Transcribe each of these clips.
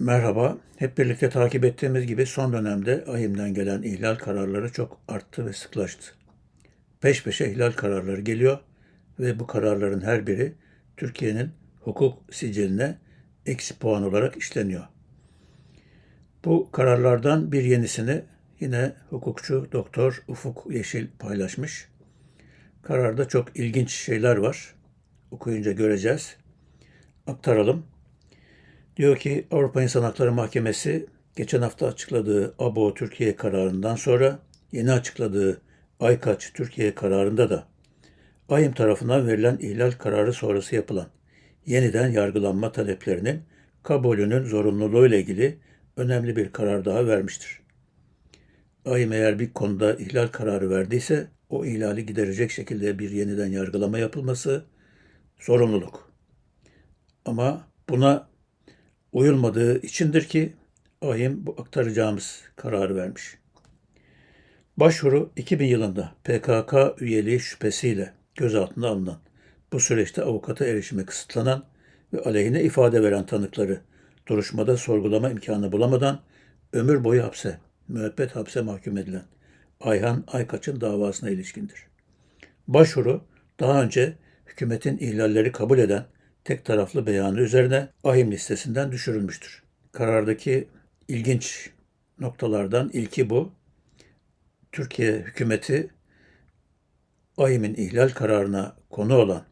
Merhaba. Hep birlikte takip ettiğimiz gibi son dönemde AİHM'den gelen ihlal kararları çok arttı ve sıklaştı. Peş peşe ihlal kararları geliyor ve bu kararların her biri Türkiye'nin hukuk siciline eksi puan olarak işleniyor. Bu kararlardan bir yenisini yine hukukçu Doktor Ufuk Yeşil paylaşmış. Kararda çok ilginç şeyler var. Okuyunca göreceğiz. Aktaralım. Diyor ki Avrupa İnsan Hakları Mahkemesi geçen hafta açıkladığı ABO Türkiye kararından sonra yeni açıkladığı Aykaç Türkiye kararında da AYİM tarafından verilen ihlal kararı sonrası yapılan yeniden yargılanma taleplerinin kabulünün zorunluluğu ile ilgili önemli bir karar daha vermiştir. AYİM eğer bir konuda ihlal kararı verdiyse o ihlali giderecek şekilde bir yeniden yargılama yapılması zorunluluk. Ama buna uyulmadığı içindir ki AYİM bu aktaracağımız kararı vermiş. Başvuru 2000 yılında PKK üyeliği şüphesiyle gözaltına alınan, bu süreçte avukata erişime kısıtlanan ve aleyhine ifade veren tanıkları duruşmada sorgulama imkanı bulamadan ömür boyu hapse, müebbet hapse mahkum edilen Ayhan Aykaç'ın davasına ilişkindir. Başvuru daha önce hükümetin ihlalleri kabul eden tek taraflı beyanı üzerine ahim listesinden düşürülmüştür. Karardaki ilginç noktalardan ilki bu. Türkiye hükümeti AİHM'in ihlal kararına konu olan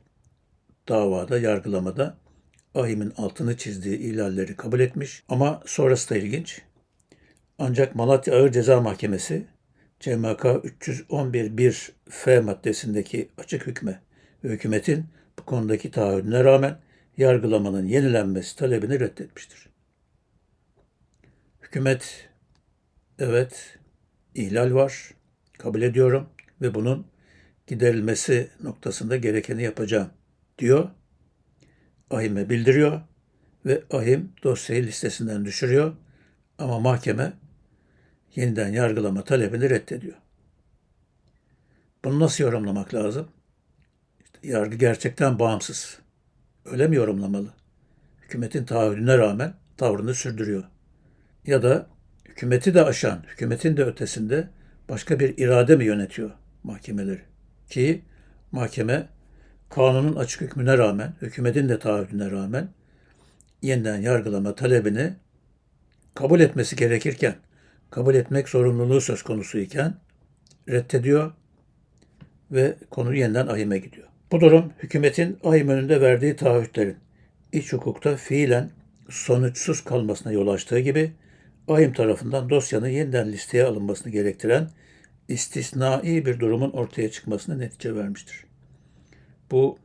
davada, yargılamada AİHM'in altını çizdiği ihlalleri kabul etmiş. Ama sonrası da ilginç. Ancak Malatya Ağır Ceza Mahkemesi CMK 311.1 F maddesindeki açık hükme ve hükümetin bu konudaki taahhüdüne rağmen yargılamanın yenilenmesi talebini reddetmiştir. Hükümet evet ihlal var, kabul ediyorum ve bunun giderilmesi noktasında gerekeni yapacağım diyor. AHİM'e bildiriyor ve AHİM dosyayı listesinden düşürüyor ama mahkeme yeniden yargılama talebini reddediyor. Bunu nasıl yorumlamak lazım? İşte yargı gerçekten bağımsız. Öyle mi yorumlamalı? Hükümetin taahhüdüne rağmen tavrını sürdürüyor. Ya da hükümeti de aşan, hükümetin de ötesinde başka bir irade mi yönetiyor mahkemeleri? Ki mahkeme kanunun açık hükmüne rağmen, hükümetin de taahhüdüne rağmen yeniden yargılama talebini kabul etmesi gerekirken, kabul etmek zorunluluğu söz konusu iken reddediyor ve konu yeniden ahime gidiyor. Bu durum hükümetin ahim önünde verdiği taahhütlerin iç hukukta fiilen sonuçsuz kalmasına yol açtığı gibi ahim tarafından dosyanın yeniden listeye alınmasını gerektiren istisnai bir durumun ortaya çıkmasına netice vermiştir. Bu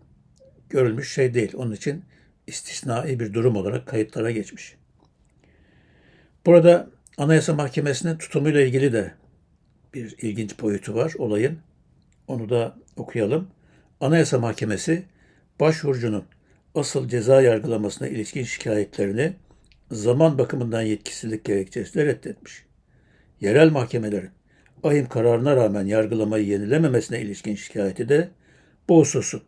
görülmüş şey değil. Onun için istisnai bir durum olarak kayıtlara geçmiş. Burada Anayasa Mahkemesi'nin tutumuyla ilgili de bir ilginç boyutu var olayın. Onu da okuyalım. Anayasa Mahkemesi başvurucunun asıl ceza yargılamasına ilişkin şikayetlerini zaman bakımından yetkisizlik gerekçesiyle reddetmiş. Yerel mahkemelerin ahim kararına rağmen yargılamayı yenilememesine ilişkin şikayeti de bu hususun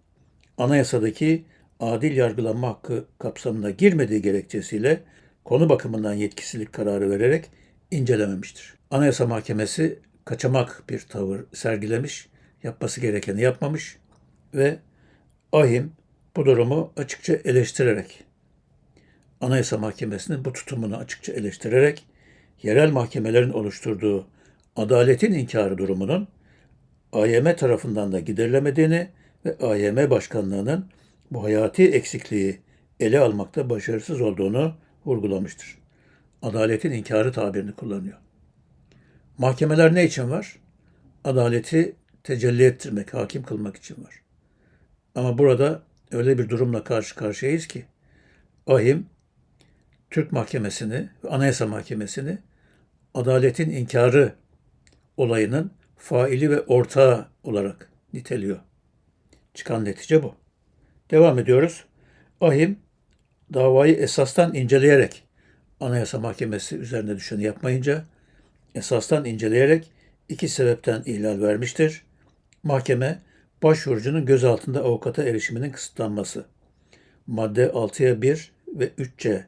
anayasadaki adil yargılanma hakkı kapsamına girmediği gerekçesiyle konu bakımından yetkisizlik kararı vererek incelememiştir. Anayasa Mahkemesi kaçamak bir tavır sergilemiş, yapması gerekeni yapmamış ve ahim bu durumu açıkça eleştirerek Anayasa Mahkemesi'nin bu tutumunu açıkça eleştirerek yerel mahkemelerin oluşturduğu adaletin inkarı durumunun AYM tarafından da giderilemediğini ve AYM başkanlığının bu hayati eksikliği ele almakta başarısız olduğunu vurgulamıştır. Adaletin inkarı tabirini kullanıyor. Mahkemeler ne için var? Adaleti tecelli ettirmek, hakim kılmak için var. Ama burada öyle bir durumla karşı karşıyayız ki ahim Türk Mahkemesi'ni ve Anayasa Mahkemesi'ni adaletin inkarı olayının faili ve ortağı olarak niteliyor. Çıkan netice bu. Devam ediyoruz. Ahim davayı esastan inceleyerek Anayasa Mahkemesi üzerine düşeni yapmayınca esastan inceleyerek iki sebepten ihlal vermiştir. Mahkeme başvurucunun gözaltında avukata erişiminin kısıtlanması. Madde 6'ya 1 ve 3C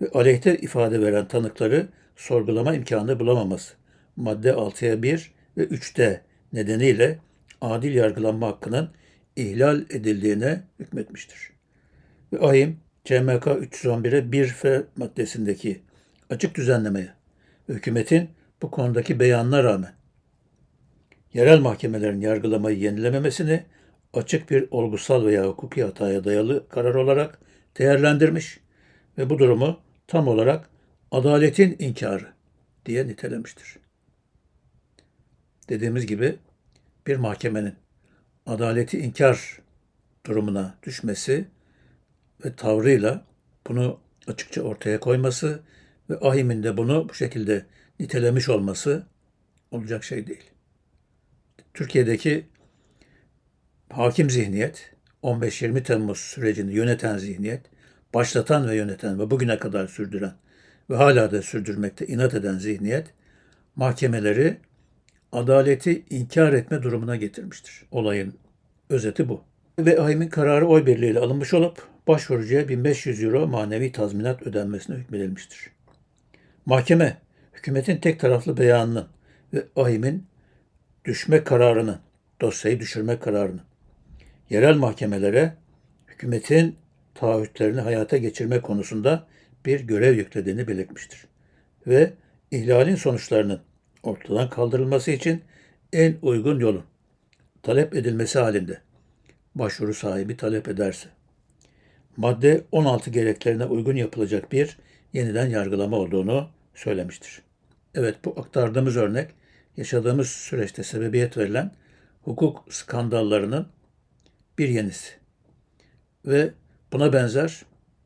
ve aleyhte ifade veren tanıkları sorgulama imkanı bulamaması. Madde 6'ya 1 ve 3'te nedeniyle adil yargılanma hakkının ihlal edildiğine hükmetmiştir. Ve ahim CMK 311'e 1F maddesindeki açık düzenlemeye hükümetin bu konudaki beyanına rağmen yerel mahkemelerin yargılamayı yenilememesini açık bir olgusal veya hukuki hataya dayalı karar olarak değerlendirmiş ve bu durumu tam olarak adaletin inkarı diye nitelemiştir. Dediğimiz gibi bir mahkemenin adaleti inkar durumuna düşmesi ve tavrıyla bunu açıkça ortaya koyması ve ahimin de bunu bu şekilde nitelemiş olması olacak şey değil. Türkiye'deki hakim zihniyet, 15-20 Temmuz sürecini yöneten zihniyet, başlatan ve yöneten ve bugüne kadar sürdüren ve hala da sürdürmekte inat eden zihniyet, mahkemeleri adaleti inkar etme durumuna getirmiştir. Olayın özeti bu. Ve AYM'in kararı oy birliğiyle alınmış olup başvurucuya 1500 euro manevi tazminat ödenmesine hükmedilmiştir. Mahkeme, hükümetin tek taraflı beyanının ve AYM'in düşme kararının, dosyayı düşürme kararının yerel mahkemelere hükümetin taahhütlerini hayata geçirme konusunda bir görev yüklediğini belirtmiştir. Ve ihlalin sonuçlarının ortadan kaldırılması için en uygun yolun talep edilmesi halinde başvuru sahibi talep ederse madde 16 gereklerine uygun yapılacak bir yeniden yargılama olduğunu söylemiştir. Evet bu aktardığımız örnek yaşadığımız süreçte sebebiyet verilen hukuk skandallarının bir yenisi. Ve buna benzer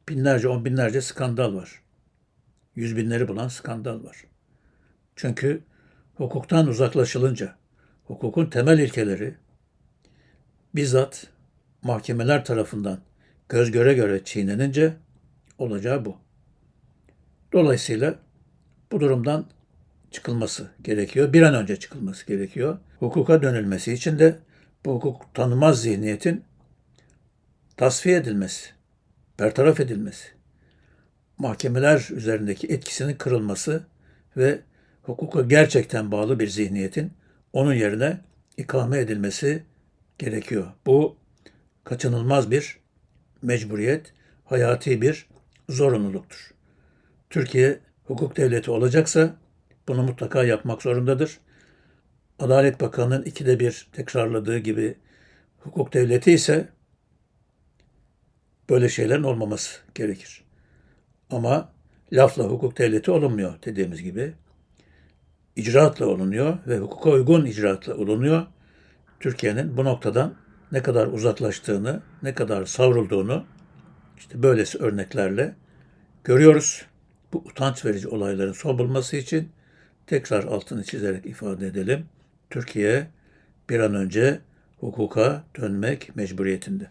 binlerce, on binlerce skandal var. Yüz binleri bulan skandal var. Çünkü hukuktan uzaklaşılınca, hukukun temel ilkeleri bizzat mahkemeler tarafından göz göre göre çiğnenince olacağı bu. Dolayısıyla bu durumdan çıkılması gerekiyor. Bir an önce çıkılması gerekiyor. Hukuka dönülmesi için de bu hukuk tanımaz zihniyetin tasfiye edilmesi, bertaraf edilmesi, mahkemeler üzerindeki etkisinin kırılması ve hukuka gerçekten bağlı bir zihniyetin onun yerine ikame edilmesi gerekiyor. Bu kaçınılmaz bir mecburiyet, hayati bir zorunluluktur. Türkiye hukuk devleti olacaksa bunu mutlaka yapmak zorundadır. Adalet Bakanı'nın ikide bir tekrarladığı gibi hukuk devleti ise böyle şeylerin olmaması gerekir. Ama lafla hukuk devleti olunmuyor dediğimiz gibi. icraatla olunuyor ve hukuka uygun icraatla olunuyor. Türkiye'nin bu noktadan ne kadar uzaklaştığını, ne kadar savrulduğunu işte böylesi örneklerle görüyoruz. Bu utanç verici olayların son bulması için tekrar altını çizerek ifade edelim. Türkiye bir an önce hukuka dönmek mecburiyetinde.